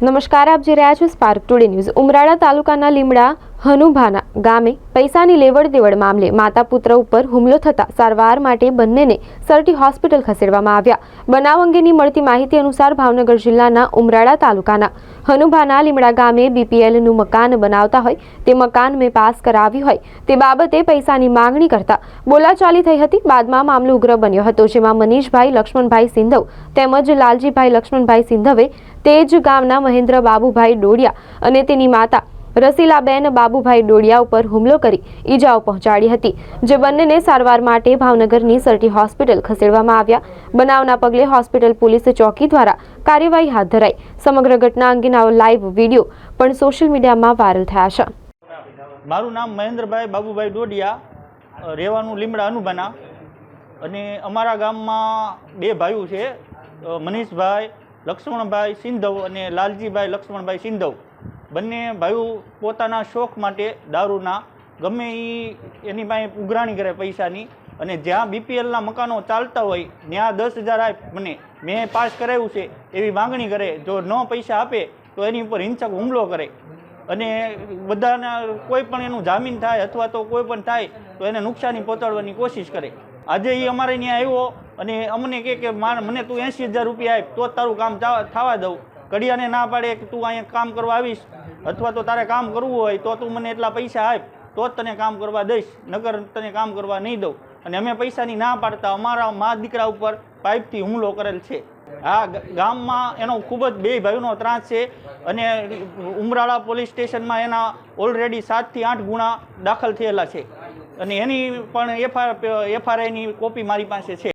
નમસ્કાર આપ જોઈ રહ્યા છો સ્પાર્ક ટુડે ન્યૂઝ ઉમરાળા તાલુકાના લીમડા હનુભાના ગામે પૈસાની લેવડ દેવડ મામલે માતા પુત્ર ઉપર હુમલો થતા સારવાર માટે બંનેને સરટી હોસ્પિટલ ખસેડવામાં આવ્યા. બનાવ અંગેની મળતી માહિતી અનુસાર ભાવનગર જિલ્લાના ઉમરાળા તાલુકાના હનુભાના લીમડા ગામે બીપીએલનું મકાન બનાવતા હોય તે મકાન મેં પાસ કરાવ્યું હોય તે બાબતે પૈસાની માંગણી કરતા બોલાચાલી થઈ હતી. બાદમાં મામલો ઉગ્ર બન્યો હતો, જેમાં મનીષભાઈ લક્ષ્મણભાઈ સિંધવ તેમજ લાલજીભાઈ લક્ષ્મણભાઈ સિંધવે તે જ ગામના મહેન્દ્ર બાબુભાઈ ડોડિયા અને તેની માતા રસીલાબેન બાબુભાઈ ડોડિયા ઉપર હુમલો કરી ઈજાઓ પહોંચાડી હતી, જે બંનેને સારવાર માટે ભાવનગરની સરટી હોસ્પિટલ ખસેડવામાં આવ્યા. બનાવના પગલે હોસ્પિટલ પોલીસ ચોકી દ્વારા કાર્યવાહી હાથ ધરાઈ. સમગ્ર ઘટના અંગેના લાઈવ વીડિયો પણ સોશિયલ મીડિયામાં વાયરલ થયા છે. મારું નામ મહેન્દ્રભાઈ બાબુભાઈ ડોડિયા રહેવાનું લીમડા અનુબાના. અને અમારા ગામમાં બે ભાઈઓ છે મનીષભાઈ લક્ષ્મણભાઈ સિંધવ અને લાલજીભાઈ લક્ષ્મણભાઈ સિંધવ. બંને ભાઈઓ પોતાના શોખ માટે દારૂના, ગમે એ એની પાસે ઉઘરાણી કરે પૈસાની અને જ્યાં બીપીએલના મકાનો ચાલતા હોય, ત્યાં દસ હજાર આપ મને, મેં પાસ કરાવ્યું છે એવી માંગણી કરે, જો ન પૈસા આપે, તો એની ઉપર હિંસક હુમલો કરે. અને બધાના કોઈ પણ એનું જામીન થાય અથવા તો કોઈ પણ થાય, તો એને નુકસાની પહોંચાડવાની કોશિશ કરે. આજે એ અમારે ત્યાં આવ્યો અને અમને કહે કે મને તું એંસી હજાર રૂપિયા આપ, તો તારું કામ થવા દઉં. કડિયાને ના પાડે કે તું અહીંયા કામ કરવા આવીશ, અથવા તો તારે કામ કરવું હોય, તો તું મને એટલા પૈસા આપ, તો જ તને કામ કરવા દઈશ નગર તને કામ કરવા નહીં દઉં. અને અમે પૈસાની ના પાડતા અમારા મા દીકરા ઉપર પાઇપથી હુમલો કરેલ છે. આ ગામમાં એનો ખૂબ જ બે ભાઈઓનો ત્રાસ છે અને ઉમરાળા પોલીસ સ્ટેશનમાં એના ઓલરેડી સાતથી આઠ ગુણા દાખલ થયેલા છે. અને એની પણ એફઆર એફઆરઆઈની કોપી મારી પાસે છે.